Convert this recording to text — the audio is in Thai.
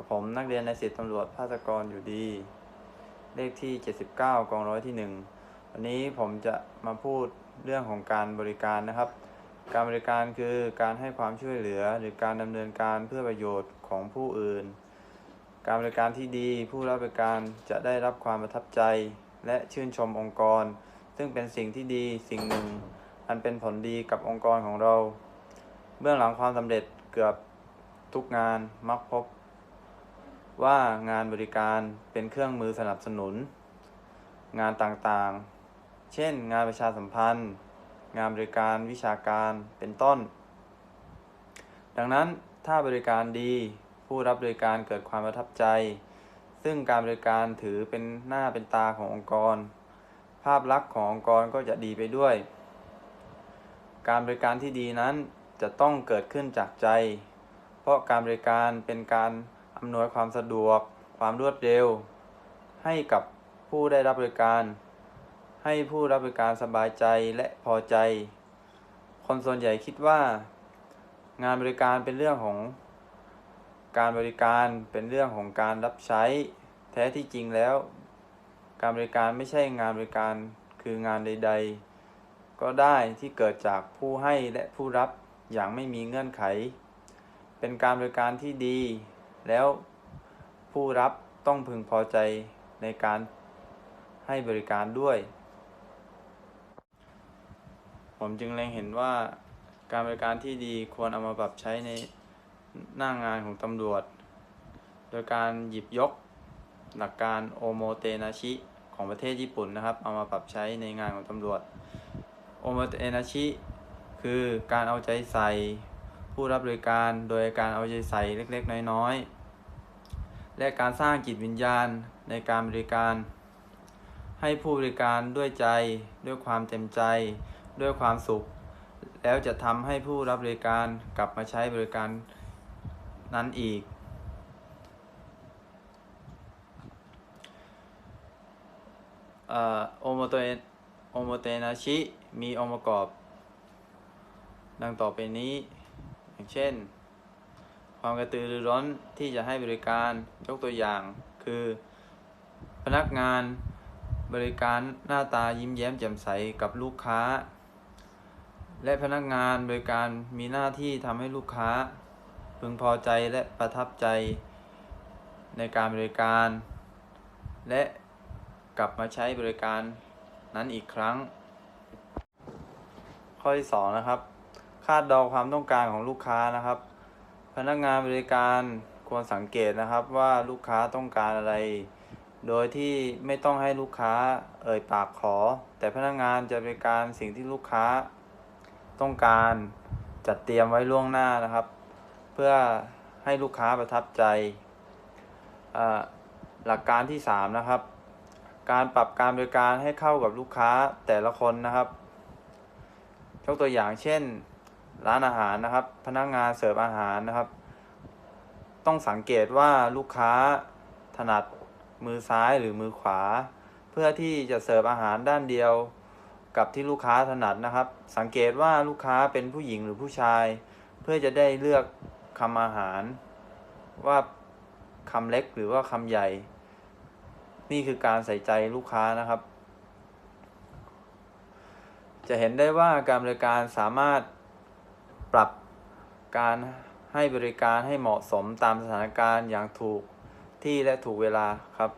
กับผมนักเรียนในสิทธิตำรวจภาสกรอยู่ดี เลขที่ 79 กองร้อยที่ 1 วันนี้ผมจะมาพูดเรื่องของการบริการนะครับ การบริการคือการให้ความช่วยเหลือหรือการดำเนินการเพื่อประโยชน์ของผู้อื่น การบริการที่ดีผู้รับบริการจะได้รับความประทับใจ และชื่นชมองค์กร ซึ่งเป็นสิ่งที่ดีสิ่งหนึ่ง อันเป็นผลดีกับองค์กรของเรา เบื้องหลังความสำเร็จเกือบทุกงานมักพบ ว่างานบริการเป็นเครื่องมือสนับสนุน งานต่างๆ เช่น งานประชาสัมพันธ์ งานบริการวิชาการเป็นต้น ดังนั้นถ้าบริการดีผู้รับบริการเกิดความประทับใจ ซึ่งการบริการถือเป็นหน้าเป็นตาขององค์กร ภาพลักษณ์ขององค์กรก็จะดีไปด้วย การบริการที่ดีนั้นจะต้องเกิดขึ้นจากใจ เพราะการบริการเป็นการ อำนวยความสะดวก ความรวดเร็ว ให้กับผู้ได้รับบริการ ให้ผู้รับบริการสบายใจและพอใจ คนส่วนใหญ่คิดว่า งานบริการเป็นเรื่องของ การบริการเป็นเรื่องของการรับใช้ แท้ที่จริงแล้ว การบริการไม่ใช่งานบริการคืองานใด ๆ ก็ได้ที่เกิดจากผู้ให้และผู้รับอย่างไม่มีเงื่อนไข เป็นการบริการที่ดี แล้วผู้รับต้องพึงพอใจในการให้บริการด้วย ผมจึงเล็งเห็นว่าการบริการที่ดีควรเอามาปรับใช้ในหน้างานของตำรวจ โดยการหยิบยกหลักการโอโมเตนาชิของประเทศญี่ปุ่นนะครับ เอามาปรับใช้ในงานของตำรวจ โอโมเตนาชิคือการเอาใจใส่ผู้รับบริการโดยการเอาใจใส่เล็กๆ น้อยๆ และการสร้างจิตวิญญาณในการบริการ ให้ผู้บริการด้วยใจ ด้วยความเต็มใจ ด้วยความสุข แล้วจะทำให้ผู้รับบริการกลับมาใช้บริการนั้นอีกออโอโมโตเอโอโมเตนาชิ มีองค์ประกอบ ดังต่อไปนี้ อย่างเช่น ความกระตือรือร้นที่จะให้บริการยกตัวอย่าง คือ พนักงานบริการหน้าตายิ้มแย้มแจ่มใสกับลูกค้า และพนักงานบริการมีหน้าที่ทำให้ลูกค้า พึงพอใจและประทับใจในการบริการ และกลับมาใช้บริการนั้นอีกครั้ง ข้อที่สองนะครับ คาดเดาความต้องการของลูกค้านะครับ พนักงานบริการควรสังเกตนะครับว่าลูกค้าต้องการอะไร โดยที่ไม่ต้องให้ลูกค้าเอ่ยปากขอ แต่พนักงานจะบริการสิ่งที่ลูกค้าต้องการจัดเตรียมไว้ล่วงหน้านะครับ เพื่อให้ลูกค้าประทับใจ หลักการที่สามนะครับ การปรับการบริการให้เข้ากับลูกค้าแต่ละคนนะครับยกตัวอย่างเช่น ร้านอาหารนะครับ พนักงานเสิร์ฟอาหารนะครับ ต้องสังเกตว่าลูกค้าถนัดมือซ้ายหรือมือขวา เพื่อที่จะเสิร์ฟอาหารด้านเดียว กับที่ลูกค้าถนัดนะครับ สังเกตว่าลูกค้าเป็นผู้หญิงหรือผู้ชาย เพื่อจะได้เลือกคำอาหาร ว่าคำเล็กหรือว่าคำใหญ่ นี่คือการใส่ใจลูกค้านะครับ จะเห็นได้ว่าการบริการสามารถ ปรับการให้บริการให้เหมาะสมตามสถานการณ์อย่างถูกที่และถูกเวลาครับ